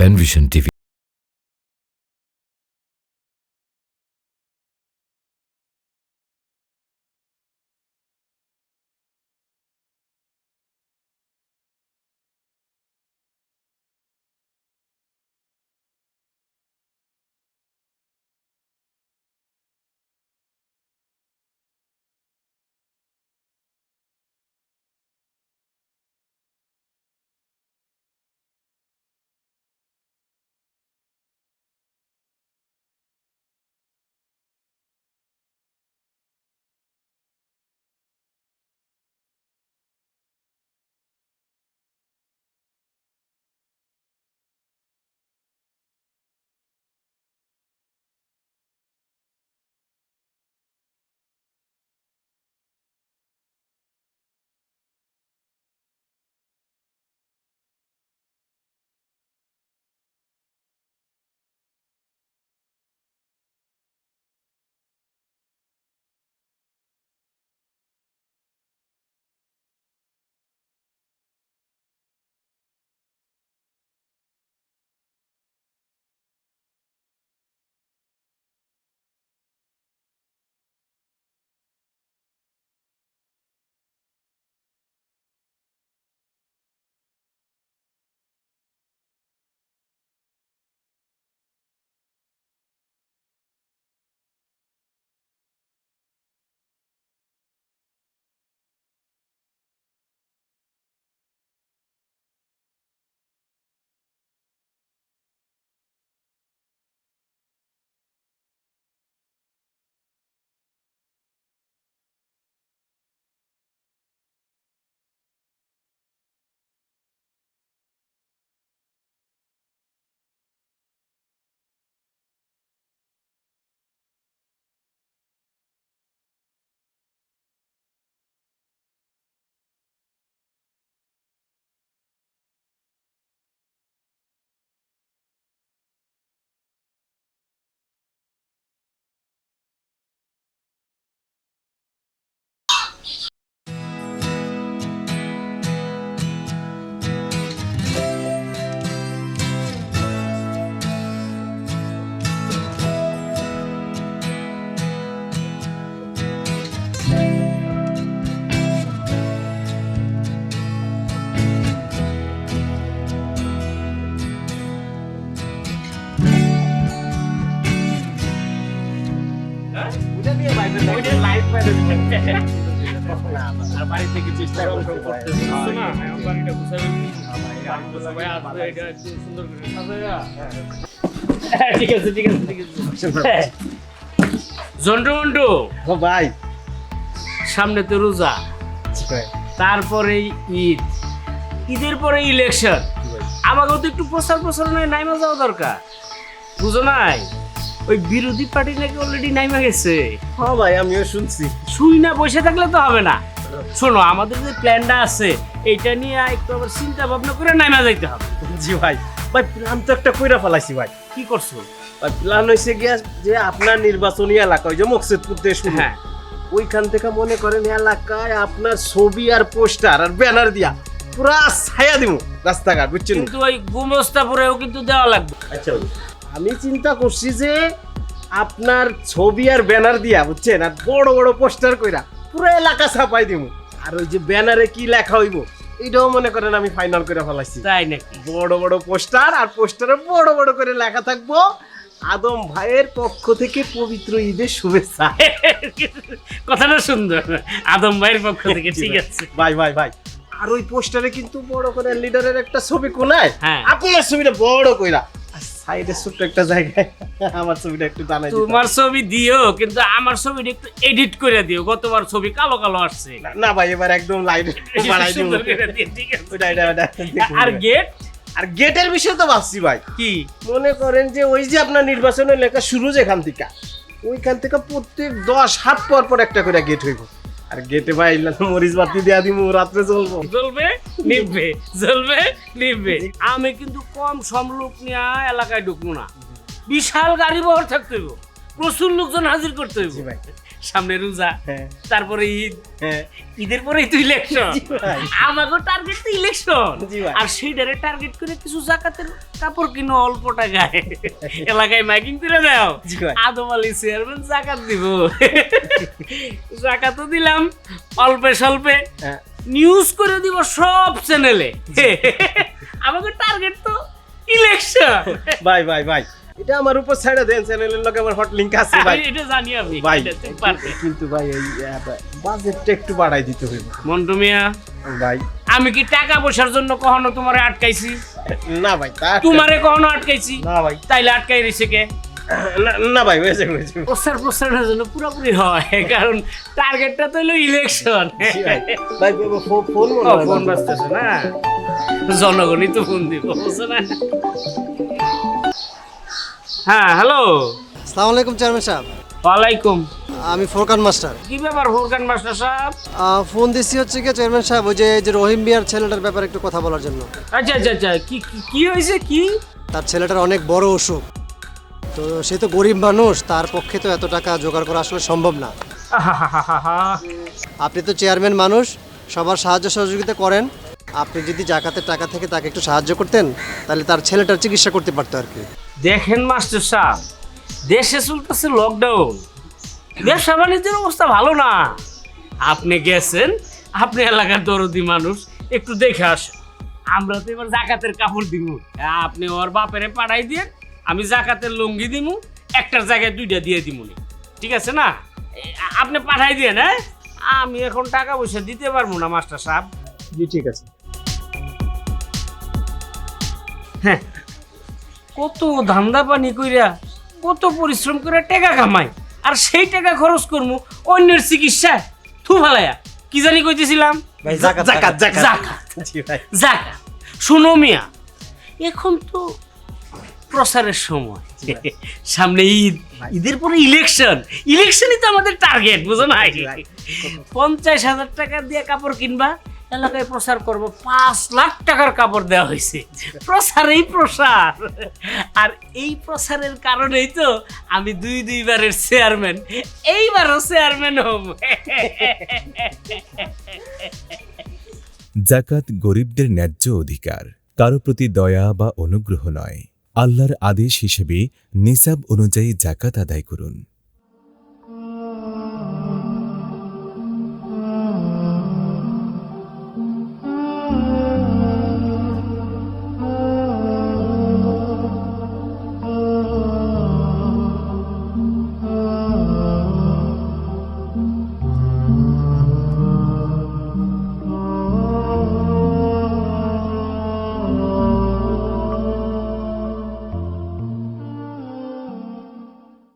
Benvision TV. Panvision TV ঠিক আছে ঠিক আছে ঠিক আছে। জন্টু মন্টু ও ভাই। সামনে তো রোজা। তারপরে ঈদ। ঈদের পরে ইলেকশন আমাকেও তো একটু প্রচার প্রচারণায় নাইমা যাওয়া দরকার। বুঝো নাই? ওই বিরোধী পার্টি নাকি অলরেডি নাইমা গেছে? হ্যাঁ ভাই আমিও শুনছি। শুই না বসে থাকলে তো হবে না। শোনো আমাদের যে প্ল্যানটা আছে এইটা নিয়ে একটু আবার চিন্তা ভাবনা করে নাইমা যাইতে হবে। জি ভাই। ভাই প্ল্যান তো একটা কইরা ফেলাইছি ভাই। কি করছ? ভাই প্ল্যান হয়েছে গিয়া যে আপনার নির্বাচনী এলাকা ওই যে মকসিদপুর শুরু হ্যাঁ। ওইখান থেকে মনে করেন এলাকায় আপনার ছবি আর পোস্টার আর ব্যানার দিয়া পুরা ছায়া দিব রাস্তাঘাট বুঝছেন? কিন্তু ওই গুমস্তাপুরেও কিন্তু দেওয়া লাগবে। আচ্ছা আমি চিন্তা করছি যে আপনার ছবি আর ব্যানার দিয়া বুঝছেন? আর বড় বড় পোস্টার কইরা পুরো এলাকা ছাপাই দিব আর ওই যে ব্যানারে কি লেখা হইব এইটাও মনে করেন আমি ফাইনাল করে ফেলাইছি। তাই নাকি? বড় বড় পোস্টার আর পোস্টারে বড় বড় করে লেখা থাকব। আদম ভাইয়ের পক্ষ থেকে পবিত্র ঈদের শুভেচ্ছা। কথাটা সুন্দর। আদম ভাইয়ের পক্ষ থেকে ঠিক আছে। ভাই ভাই ভাই। আর ওই পোস্টারে কিন্তু বড় করে লিডারের একটা ছবি কোনায়? হ্যাঁ। আপনার ছবিটা বড় কইরা সাইডে ছোট্ট একটা জায়গায় আমার ছবিটা একটু তোমার ছবি দিও কিন্তু আমার ছবিটা একটু এডিট করে দিও। গতবার ছবি কালো কালো আসছে। না ভাই এবার একদম লাইট বাড়াই দিও, এটা আর গেট আর গেটের বিষয়ে তো ভাবছি ভাই। কি? মনে করেন যে ওই যে আপনার নির্বাচনের লেখা শুরু যেখান থেকে ওইখান থেকে প্রত্যেক দশ হাত পর পর একটা করে গেট হইব। আর গেটে ভাই মরিচ বাতি দেয়া দিব রাত্রে চলবো জ্বলবে? নিভবে। জ্বলবে? নিভবে। আমি কিন্তু কম সম লোক নিয়ে এলাকায় ঢুকবো না। বিশাল গাড়ি বহর থাকতে হইব। প্রচুর লোকজন হাজির করতে হইব। ভাই। সামনে রোজা হ্যাঁ। তারপরে ঈদ। হ্যাঁ। ঈদের পরেই তো ইলেকশন আমাকে টার্গেট তো ইলেকশন। আর সেইটারে টার্গেট করে কিছু জাকাতের কাপড় কিনো অল্প টাকায়। এলাকায় মাইকিং করে দাও। আদম আলী চেয়ারম্যান জাকাত দিব। জাকাতও দিলাম অল্পে স্বল্পে। হ্যাঁ। নিউজ করে দিব সব চ্যানেলে আমাকে টার্গেট তো ইলেকশন বাই ভাই ভাই। এটা আমার উপর ছাইড়া দেন চ্যানেলের লগে আমার হট লিংক আছে ভাই। এটা জানি আমি ভাই কিন্তু ভাই এই বাজেটটা একটু বাড়াই দিতে হইব। মন্টু মিয়া ভাই। আমি কি টাকা পয়সার জন্য কখনো তোমারে আটকাইছি? না ভাই তোমারে কখনো আটকাইছি? না ভাই। তাইলে আটকাই রয়েছে কে? না, ভাই হয়েছে হয়েছে। প্রচার প্রচারের জন্য পুরোপুরি হয় কারণ টার্গেটটা তো হলো ইলেকশন ভাই। ভাই ফোন ফোন বাজতেছে না? জনগণই তো ফোন দিব বুঝছ না? হ্যাঁ হ্যালো সালাম আলাইকুম চেয়ারম্যান সাহেব। ওয়ালাইকুম। আমি ফোরকান মাস্টার। কি ব্যাপার ফুরকান মাস্টার সাহেব? ফোন দিচ্ছি হচ্ছে কি চেয়ারম্যান সাহেব ওই যে এই যে রহিম মিয়ার ছেলেটার ব্যাপারে একটু কথা বলার জন্য। আচ্ছা আচ্ছা আচ্ছা কি- কি হয়েছে কি? তার ছেলেটার অনেক বড় অসুখ। তো সে তো গরিব মানুষ তার পক্ষে তো এত টাকা জোগাড় করা আসলে সম্ভব না। আপনি তো চেয়ারম্যান মানুষ সবার সাহায্য সহযোগিতা করেন। আপনি যদি জাকাতের টাকা থেকে তাকে একটু সাহায্য করতেন তাহলে তার ছেলেটার চিকিৎসা করতে পারতো আর কি। দেখেন মাস্টার সাহেব দেশে চলতেছে লকডাউন ব্যবসা বাণিজ্যের অবস্থা ভালো না। আপনি গেছেন আপনি এলাকার দরদি মানুষ একটু দেখে আসেন। আমরা তো এবার জাকাতের কাপড় দিব। আপনি ওর বাপেরে পাঠাই দিয়ে আমি জাকাতের লুঙ্গি দিব একটার জায়গায় দুইটা দিয়ে নি। ঠিক আছে না? আপনি পাঠাই দিয়ে হ্যাঁ? আমি এখন টাকা পয়সা দিতে পারব না মাস্টার সাহেব। জি ঠিক আছে। হ্যাঁ কত ধান্দা পানি কইরা কত পরিশ্রম করে টাকা কামাই আর সেই টাকা খরচ করব অন্যের চিকিৎসায়। থু ফালাইয়া কি জানি কইতেছিলাম? ভাই জাকাত জাকাত জাকাত। জাকাত। জি ভাই। জাকাত। শুনো মিয়া এখন তো প্রচারের সময়। সামনে ঈদ। ঈদের পরে ইলেকশন ইলেকশনই তো আমাদের টার্গেট বুঝো না পঞ্চাশ হাজার টাকা দিয়ে কাপড় কিনবা এলাকায় প্রচার করব, পাঁচ লাখ টাকার কাপড় দেওয়া হয়েছে। প্রচারেই প্রসার। আর এই প্রচারের কারণেই তো আমি দুই দুইবারের চেয়ারম্যান, এইবারও চেয়ারম্যান হব। জাকাত গরিবদের ন্যায্য অধিকার, কারও প্রতি দয়া বা অনুগ্রহ নয়। আল্লাহর আদেশ হিসেবে নিসাব অনুযায়ী জাকাত আদায় করুন।